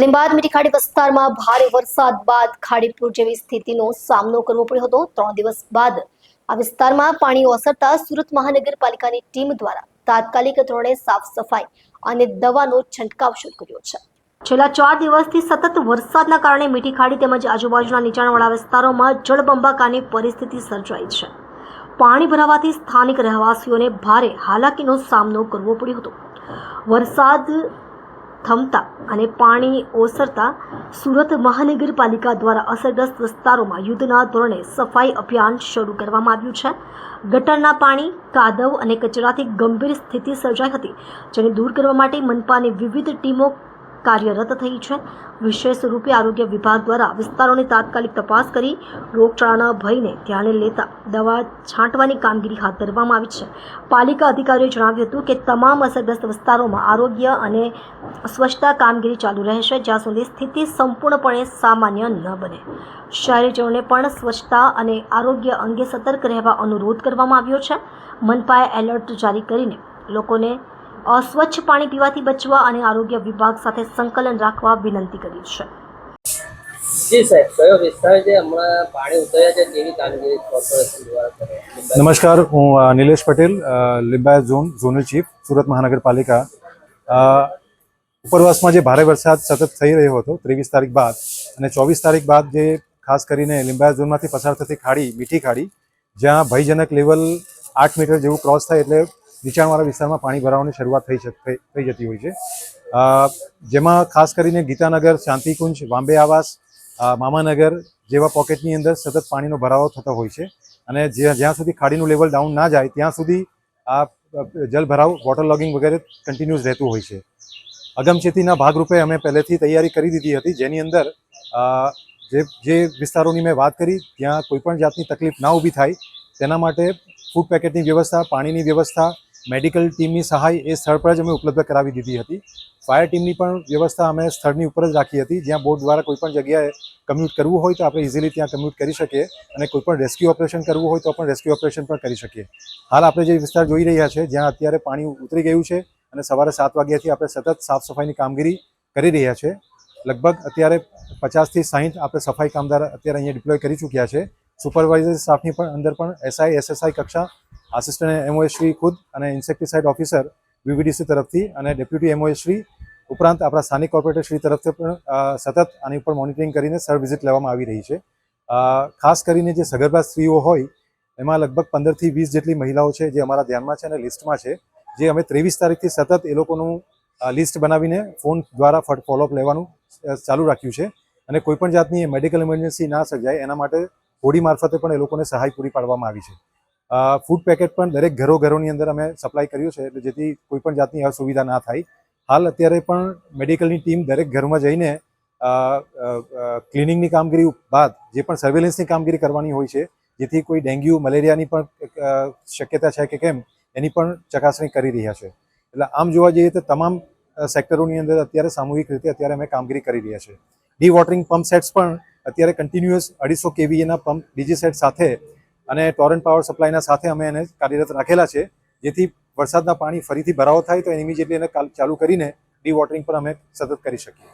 લીંબાદ મીઠી ખાડી વિસ્તારમાં ભારે વરસાદ બાદ ખાડીપુર જેવી સ્થિતિનો સામનો કરવો પડ્યો હતો. ત્રણ દિવસ બાદ આ વિસ્તારમાં પાણી ઓસરતા સુરત મહાનગરપાલિકાની ટીમ દ્વારા તાત્કાલિક ધોરણે સાફ સફાઈ અને દવાનો છંટકાવ શરૂ કર્યો છે. છેલ્લા ચાર દિવસથી સતત વરસાદના કારણે મીઠી ખાડી તેમજ આજુબાજુના નીચાણવાળા વિસ્તારોમાં જળબંબાકારની પરિસ્થિતિ સર્જાઈ છે. પાણી ભરાવાથી સ્થાનિક રહેવાસીઓને ભારે હાલાકીનો સામનો કરવો પડ્યો હતો. વરસાદ થમતા અને પાણી ઓસરતા સુરત મહાનગરપાલિકા દ્વારા અસરગ્રસ્ત વિસ્તારોમાં યુદ્ધના ધોરણે સફાઈ અભિયાન શરૂ કરવામાં આવ્યું છે. ગટરના પાણી, કાદવ અને કચરાથી ગંભીર સ્થિતિ સર્જાઈ હતી, જેને દૂર કરવા માટે મનપાની વિવિધ ટીમો કાર્યરત થઈ છે. વિશેષ રૂપે આરોગ્ય વિભાગ દ્વારા વિસ્તારોની તાત્કાલિક તપાસ કરી રોગચાળાના ભયને ધ્યાને લેતા દવા છાંટવાની કામગીરી હાથ ધરવામાં આવી છે. પાલિકા અધિકારીઓએ જણાવ્યું હતું કે તમામ અસરગ્રસ્ત વિસ્તારોમાં આરોગ્ય અને સ્વચ્છતા કામગીરી ચાલુ રહેશે, જ્યાં સુધી સ્થિતિ સંપૂર્ણપણે સામાન્ય ન બને. શહેરીજનોને પણ સ્વચ્છતા અને આરોગ્ય અંગે સતર્ક રહેવા અનુરોધ કરવામાં આવ્યો છે. મનપાએ એલર્ટ જારી કરીને લોકોને અસ્વચ્છ પાણી પીવાથી બચવા અને આરોગ્ય વિભાગ સાથે સંકલન રાખવા વિનંતી કરી છે. જી સાહેબ કયો વિસ્તાર છે? હમણાં પાણી ઉતર્યા છે તેવી કામગીરી કોર્પોરેશન દ્વારા નમસ્કાર હું Nilesh Patel Limbayat zone zonal chief Surat મહાનગરપાલિકા. ઉપરવાસમાં જે ભારે વરસાદ સતત થઈ રહ્યો હતો ત્રેવીસ તારીખ બાદ અને ચોવીસ તારીખ બાદ જે ખાસ કરીને લિંબાયત ઝોનમાંથી પસાર થતી ખાડી મીઠી ખાડી જ્યાં ભયજનક લેવલ આઠ મીટર જેવું ક્રોસ થાય એટલે નીચાણવાળા વિસ્તારમાં પાણી ભરાવાની શરૂઆત થઈ થઈ જતી હોય છે. જેમાં ખાસ કરીને ગીતાનગર, શાંતિકુંજ, વાંબે આવાસ મામાનગર જેવા પોકેટની અંદર સતત પાણીનો ભરાવો થતો હોય છે. અને જ્યાં સુધી ખાડીનું લેવલ ડાઉન ના જાય, ત્યાં સુધી આ જલભરાવ વોટર લોગિંગ વગેરે કન્ટિન્યુઅસ રહેતું હોય છે. અગમચેતીના ભાગરૂપે અમે પહેલેથી તૈયારી કરી દીધી હતી, જેની અંદર જે જે વિસ્તારોની મેં વાત કરી, ત્યાં કોઈપણ જાતની તકલીફ ના ઊભી થાય, તેના માટે ફૂડ પેકેટની વ્યવસ્થા, પાણીની વ્યવસ્થા મેડિકલ ટીમની સહાય એ સ્થળ પર જ અમે ઉપલબ્ધ કરાવી દીધી હતી. ફાયર ટીમની પણ વ્યવસ્થા અમે સ્થળની ઉપર જ રાખી હતી. જ્યાં બોટ દ્વારા કોઈપણ જગ્યાએ કમ્યુટ કરવું હોય તો આપણે ઇઝીલી ત્યાં કમ્યુટ કરી શકીએ અને કોઈપણ રેસ્ક્યુ ઓપરેશન કરવું હોય તો પણ રેસ્ક્યુ ઓપરેશન પણ કરી શકીએ. હાલ આપણે જે વિસ્તાર જોઈ રહ્યા છે, જ્યાં અત્યારે પાણી ઉતરી ગયું છે અને સવારે સાત વાગ્યાથી આપણે સતત સાફ સફાઈની કામગીરી કરી રહ્યા છે. લગભગ અત્યારે પચાસથી સાહીઠ આપણે સફાઈ કામદાર અત્યારે અહીંયા ડિપ્લોય કરી ચૂક્યા છે. સુપરવાઇઝર સ્ટાફની પણ અંદર પણ એસઆઈ એસએસઆઈ કક્ષા આસિસ્ટન્ટ એમઓએસશ્રી ખુદ અને ઇન્સેક્ટિસાઇડ ઓફિસર વીવીડીસી તરફથી અને ડેપ્યુટી એમઓએશ્રી ઉપરાંત આપણા સ્થાનિક કોર્પોરેટરશ્રી તરફથી પણ સતત આની ઉપર મોનિટરિંગ કરીને સર વિઝિટ લેવામાં આવી રહી છે. ખાસ કરીને જે સગર્ભા સ્ત્રીઓ હોય, એમાં લગભગ પંદરથી વીસ જેટલી મહિલાઓ છે જે અમારા ધ્યાનમાં છે અને લિસ્ટમાં છે, જે અમે ત્રેવીસ તારીખથી સતત એ લોકોનું લિસ્ટ બનાવીને ફોન દ્વારા ફટ, ફોલોઅપ લેવાનું ચાલુ રાખ્યું છે. અને કોઈપણ જાતની મેડિકલ ઇમરજન્સી ના સર્જાય, એના માટે હોડી મારફતે પણ એ લોકોને સહાય પૂરી પાડવામાં આવી છે. ફૂડ પેકેટ પણ દરેક ઘરો ઘરોની અંદર અમે સપ્લાય કર્યું છે, એટલે જેથી કોઈપણ જાતની અસુવિધા ના થાય. હાલ અત્યારે પણ મેડિકલની ટીમ દરેક ઘરમાં જઈને ક્લિનિંગની કામગીરી બાદ જે પણ સર્વેલન્સની કામગીરી કરવાની હોય છે, જેથી કોઈ ડેન્ગ્યુ, મલેરિયાની પણ શક્યતા છે કે કેમ, એની પણ ચકાસણી કરી રહ્યા છે. એટલે આમ જોવા જઈએ તો તમામ સેક્ટરોની અંદર અત્યારે સામૂહિક રીતે અત્યારે અમે કામગીરી કરી રહ્યા છે. ડી વોટરિંગ પંપ સેટ્સ પણ અત્યારે કન્ટિન્યુઅસ અઢીસો કેવીએના પંપ ડીજી સેટ સાથે અને ટોરન્ટ પાવર સપ્લાયના સાથે અમે એને કાર્યરત રાખેલા છે. જેથી વરસાદના પાણી ફરીથી ભરાવો થાય તો ઇમિડિયેટલી એને ચાલુ કરીને ડી વોટરિંગ પણ અમે સતત કરી શકીએ.